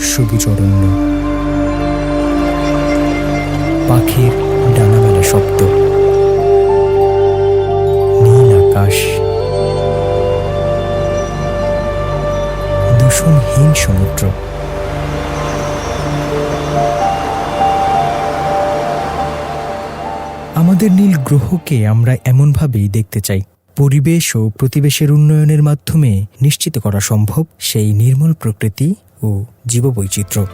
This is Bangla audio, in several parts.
সবুজ অরণ্য পাখির ডানামেলা শব্দ। নীল আকাশ। দূষণহীন সমুদ্র। আমাদের নীল গ্রহকে আমরা এমনভাবেই দেখতে চাই। পরিবেশ ও প্রতিবেশের উন্নয়নের মাধ্যমে নিশ্চিত করা সম্ভব সেই নির্মল প্রকৃতি ও জীববৈচিত্র্য।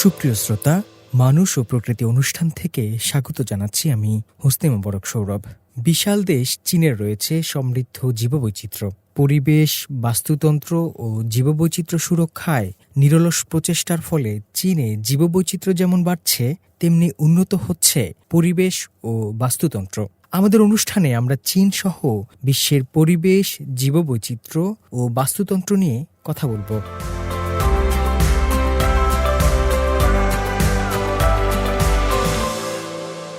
সুপ্রিয় শ্রোতা, মানুষ ও প্রকৃতি অনুষ্ঠান থেকে স্বাগত জানাচ্ছি আমি হোসনে মোবারক সৌরভ। বিশাল দেশ চীনের রয়েছে সমৃদ্ধ জীববৈচিত্র্য। পরিবেশ, বাস্তুতন্ত্র ও জীববৈচিত্র্য সুরক্ষায় নিরলস প্রচেষ্টার ফলে চীনে জীববৈচিত্র্য যেমন বাড়ছে, তেমনি উন্নত হচ্ছে পরিবেশ ও বাস্তুতন্ত্র। আমাদের অনুষ্ঠানে আমরা চীন সহ বিশ্বের পরিবেশ, জীববৈচিত্র্য ও বাস্তুতন্ত্র নিয়ে কথা বলব।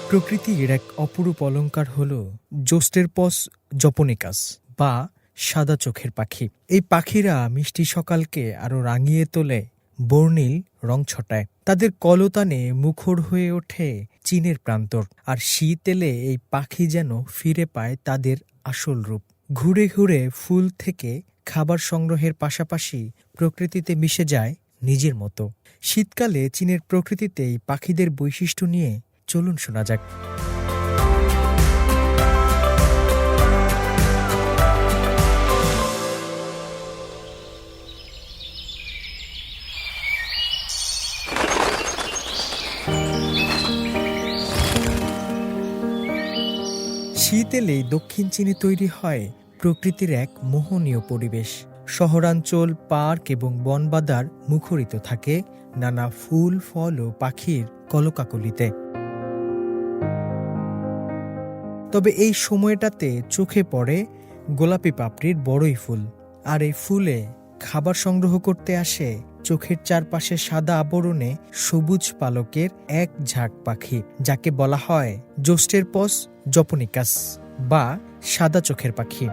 প্রকৃতির এক অপরূপ অলঙ্কার হল জোস্টেরপস জপনিকাস বা সাদা চোখের পাখি। এই পাখিরা মিষ্টি সকালকে আরও রাঙিয়ে তোলে বর্ণিল রং ছটায়। তাদের কলতানে মুখর হয়ে ওঠে চীনের প্রান্তর, আর শীত এলে এই পাখি যেন ফিরে পায় তাদের আসল রূপ। ঘুরে ঘুরে ফুল থেকে খাবার সংগ্রহের পাশাপাশি প্রকৃতিতে মিশে যায় নিজের মতো। শীতকালে চীনের প্রকৃতিতে এই পাখিদের বৈশিষ্ট্য নিয়ে চলুন শোনা যাক। শীত এলেই দক্ষিণ চীনে তৈরি হয় প্রকৃতির এক মোহনীয় পরিবেশ। শহরাঞ্চল, পার্ক এবং বনবাদার মুখরিত থাকে নানা ফুল, ফল ও পাখির কলকাকলিতে। তবে এই সময়টাতে চোখে পড়ে গোলাপি পাপড়ির বড়ই ফুল। আর এই ফুলে খাবার সংগ্রহ করতে আসে চোখের চারপাশে সাদা আবরণে সবুজ পালকের এক ঝাঁক পাখি, যাকে বলা হয় জোস্টের পস জপনিকাস বা সাদা চোখের পাখি।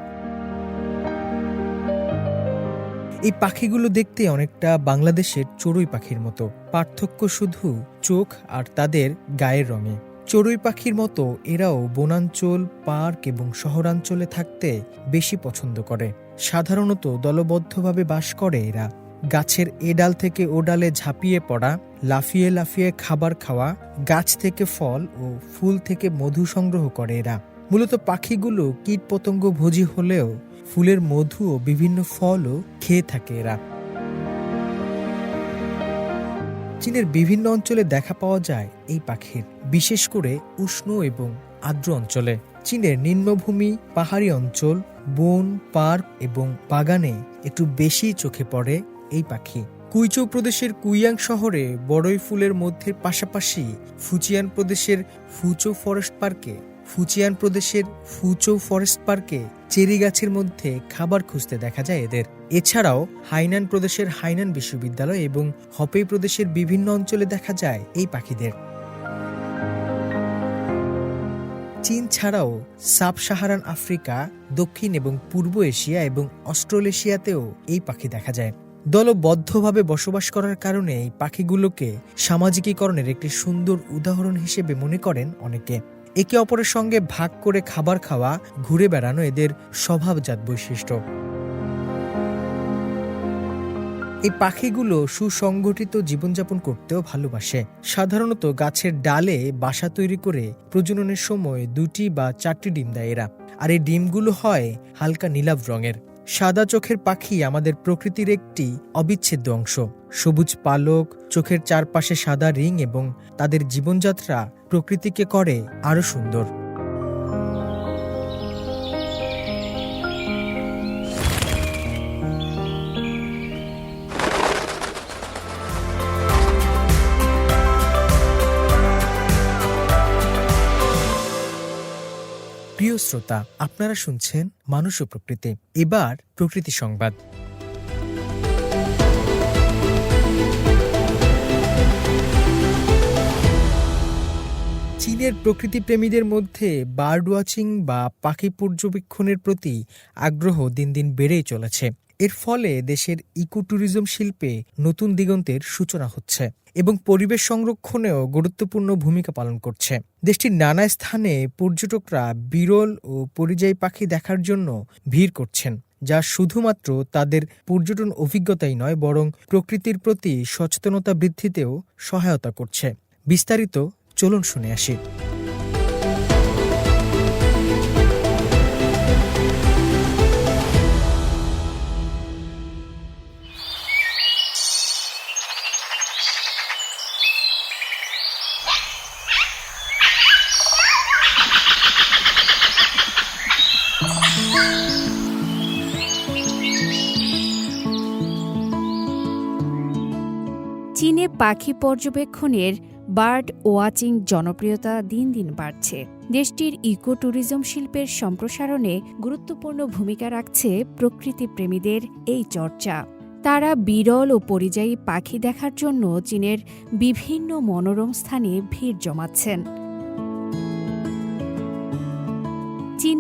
এই পাখিগুলো দেখতে অনেকটা বাংলাদেশের চড়ুই পাখির মতো। পার্থক্য শুধু চোখ আর তাদের গায়ের রঙে। চড়ুই পাখির মতো এরাও বনাঞ্চল, পার্ক এবং শহরাঞ্চলে থাকতে বেশি পছন্দ করে। সাধারণত দলবদ্ধভাবে বাস করে এরা। গাছের এ ডাল থেকে ও ডালে ঝাঁপিয়ে পড়া, লাফিয়ে লাফিয়ে খাবার খাওয়া, গাছ থেকে ফল ও ফুল থেকে মধু সংগ্রহ করে এরা। মূলত পাখিগুলো কীট পতঙ্গ ভোজি হলেও ফুলের মধু ও বিভিন্ন ফলও খেয়ে থাকে এরা। চীনের বিভিন্ন অঞ্চলে দেখা পাওয়া যায় এই পাখির, বিশেষ করে উষ্ণ এবং আর্দ্র অঞ্চলে। চীনের নিম্নভূমি, পাহাড়ি অঞ্চল, বন, পার্ক এবং বাগানে একটু বেশি চোখে পড়ে এই পাখি। কুইচৌ প্রদেশের কুইয়াং শহরে বড়ই ফুলের মধ্যে পাশাপাশি ফুচিয়ান প্রদেশের ফুচো ফরেস্ট পার্কে, ফুচিয়ান প্রদেশের ফুচো ফরেস্ট পার্কে চেরি গাছের মধ্যে খাবার খুঁজতে দেখা যায় এদের। এছাড়াও হাইনান প্রদেশের হাইনান বিশ্ববিদ্যালয় এবং হপেই প্রদেশের বিভিন্ন অঞ্চলে দেখা যায় এই পাখিদের। চীন ছাড়াও সাব সাহারান আফ্রিকা, দক্ষিণ এবং পূর্ব এশিয়া এবং অস্ট্রেলেশিয়াতেও এই পাখি দেখা যায়। দলবদ্ধভাবে বসবাস করার কারণে এই পাখিগুলোকে সামাজিকীকরণের একটি সুন্দর উদাহরণ হিসেবে মনে করেন অনেকে। একে অপরের সঙ্গে ভাগ করে খাবার খাওয়া, ঘুরে বেড়ানো এদের স্বভাবজাত বৈশিষ্ট্য। এই পাখিগুলো সুসংগঠিত জীবনযাপন করতেও ভালোবাসে। সাধারণত গাছের ডালে বাসা তৈরি করে প্রজননের সময় দুটি বা চারটি ডিম দেয় এরা। আর এই ডিমগুলো হয় হালকা নীলাভ রঙের। সাদা চোখের পাখি আমাদের প্রকৃতির একটি অবিচ্ছেদ্য অংশ। সবুজ পালক, চোখের চারপাশে সাদা রিং এবং তাদের জীবনযাত্রা প্রকৃতিকে করে আরও সুন্দর। প্রিয় শ্রোতা, আপনারা শুনছেন মানুষ ও প্রকৃতি। এবার প্রকৃতি সংবাদ। চীনের প্রকৃতিপ্রেমীদের মধ্যে বার্ড ওয়াচিং বা পাখি পর্যবেক্ষণের প্রতি আগ্রহ দিন দিন বেড়েই চলেছে। এর ফলে দেশের ইকো ট্যুরিজম শিল্পে নতুন দিগন্তের সূচনা হচ্ছে এবং পরিবেশ সংরক্ষণেও গুরুত্বপূর্ণ ভূমিকা পালন করছে। দেশটির নানা স্থানে পর্যটকরা বিরল ও পরিযায়ী পাখি দেখার জন্য ভিড় করছেন, যা শুধুমাত্র তাদের পর্যটন অভিজ্ঞতাই নয়, বরং প্রকৃতির প্রতি সচেতনতা বৃদ্ধিতেও সহায়তা করছে। বিস্তারিত চলুন শুনে আসি। চীনে পাখি পর্যবেক্ষণের বার্ড ওয়াচিং জনপ্রিয়তা দিন দিন বাড়ছে। দেশটির ইকো ট্যুরিজম শিল্পের সম্প্রসারণে গুরুত্বপূর্ণ ভূমিকা রাখছে প্রকৃতিপ্রেমীদের এই চর্চা। তারা বিরল ও পরিযায়ী পাখি দেখার জন্য চীনের বিভিন্ন মনোরম স্থানে ভিড় জমাচ্ছেন।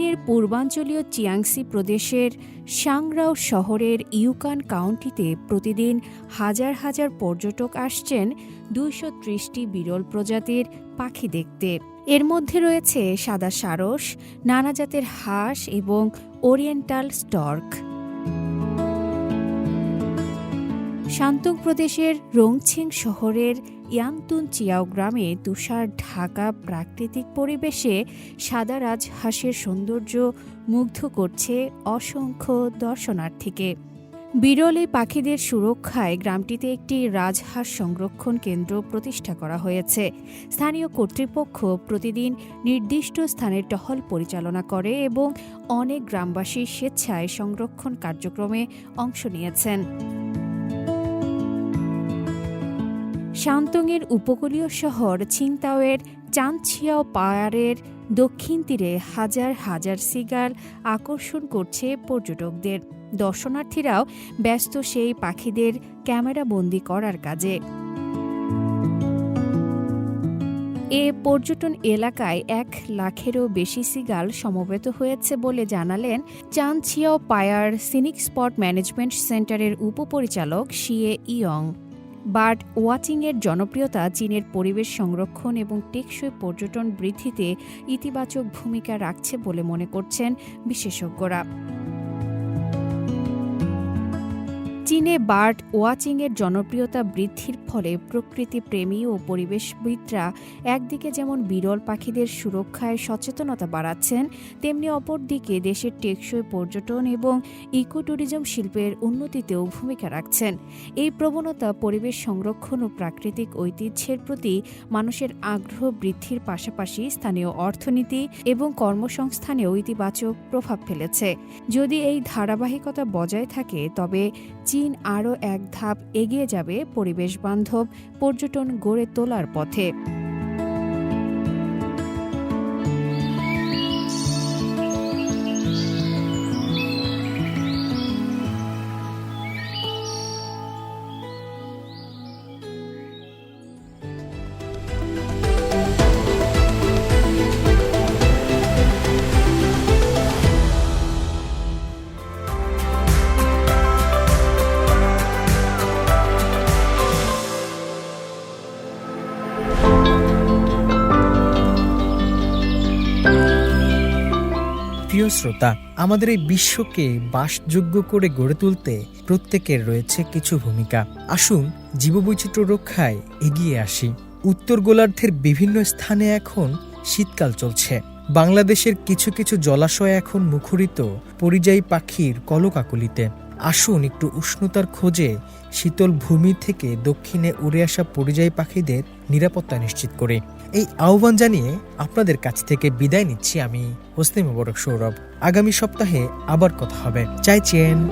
চীনের পূর্বাঞ্চলীয় চিয়াংসি প্রদেশের সাংরাও শহরের ইউকান কাউন্টিতে প্রতিদিন হাজার হাজার পর্যটক আসছেন দুইশো ত্রিশটি বিরল প্রজাতির পাখি দেখতে। এর মধ্যে রয়েছে সাদা সারস, নানা জাতের হাঁস এবং ওরিয়েন্টাল স্টর্ক। শান্তং প্রদেশের রংছিং শহরের ইয়াংতুন চিয়াও গ্রামে তুষার ঢাকা প্রাকৃতিক পরিবেশে সাদা রাজহাঁসের সৌন্দর্য মুগ্ধ করছে অসংখ্য দর্শনার্থীকে। বিরল পাখিদের সুরক্ষায় গ্রামটিতে একটি রাজহাঁস সংরক্ষণ কেন্দ্র প্রতিষ্ঠা করা হয়েছে। স্থানীয় কর্তৃপক্ষ প্রতিদিন নির্দিষ্ট স্থানের টহল পরিচালনা করে এবং অনেক গ্রামবাসী স্বেচ্ছায় সংরক্ষণ কার্যক্রমে অংশ নিয়েছেন। শান্তংয়ের উপকূলীয় শহর ছিংতাওয়ের চাঁদছিয়াও পায়ারের দক্ষিণ তীরে হাজার হাজার সিগাল আকর্ষণ করছে পর্যটকদের। দর্শনার্থীরাও ব্যস্ত সেই পাখিদের ক্যামেরা ক্যামেরাবন্দি করার কাজে। এ পর্যটন এলাকায় এক লাখেরও বেশি সিগাল সমবেত হয়েছে বলে জানালেন চাঁদছিয়াও পায়ার সিনিক স্পট ম্যানেজমেন্ট সেন্টারের উপপরিচালক শিয়ে ইয়ং। বার্ড ওয়াচিংয়ের জনপ্রিয়তা চীনের পরিবেশ সংরক্ষণ এবং টেকসই পর্যটন বৃদ্ধিতে ইতিবাচক ভূমিকা রাখছে বলে মনে করছেন বিশেষজ্ঞরা। চীনে বার্ড ওয়াচিংয়ের জনপ্রিয়তা বৃদ্ধির ফলে প্রকৃতিপ্রেমী ও পরিবেশবিদরা একদিকে যেমন বিরল পাখিদের সুরক্ষায় সচেতনতা বাড়াচ্ছেন, তেমনি অপরদিকে দেশের টেকসই পর্যটন এবং ইকো ট্যুরিজম শিল্পের উন্নতিতেও ভূমিকা রাখছেন। এই প্রবণতা পরিবেশ সংরক্ষণ ও প্রাকৃতিক ঐতিহ্যের প্রতি মানুষের আগ্রহ বৃদ্ধির পাশাপাশি স্থানীয় অর্থনীতি এবং কর্মসংস্থানেও ইতিবাচক প্রভাব ফেলেছে। যদি এই ধারাবাহিকতা বজায় থাকে, তবে চীন আরও এক ধাপ এগিয়ে যাবে পরিবেশ বান্ধব পর্যটন গড়ে তোলার পথে। প্রিয় শ্রোতা, আমাদের এই বিশ্বকে বাসযোগ্য করে গড়ে তুলতে প্রত্যেকের রয়েছে কিছু ভূমিকা। আসুন জীববৈচিত্র্য রক্ষায় এগিয়ে আসি। উত্তর গোলার্ধের বিভিন্ন স্থানে এখন শীতকাল চলছে। বাংলাদেশের কিছু কিছু জলাশয় এখন মুখরিত পরিযায়ী পাখির কলকাকলিতে। আসুন একটু উষ্ণতার খোঁজে শীতল ভূমি থেকে দক্ষিণে উড়ে আসা পরিযায়ী পাখিদের নিরাপত্তা নিশ্চিত করে। এই আহ্বান জানিয়ে আপনাদের কাছ থেকে বিদায় নিচ্ছি আমি হোসনে মোবারক সৌরভ। আগামী সপ্তাহে আবার কথা হবে। চাই চেন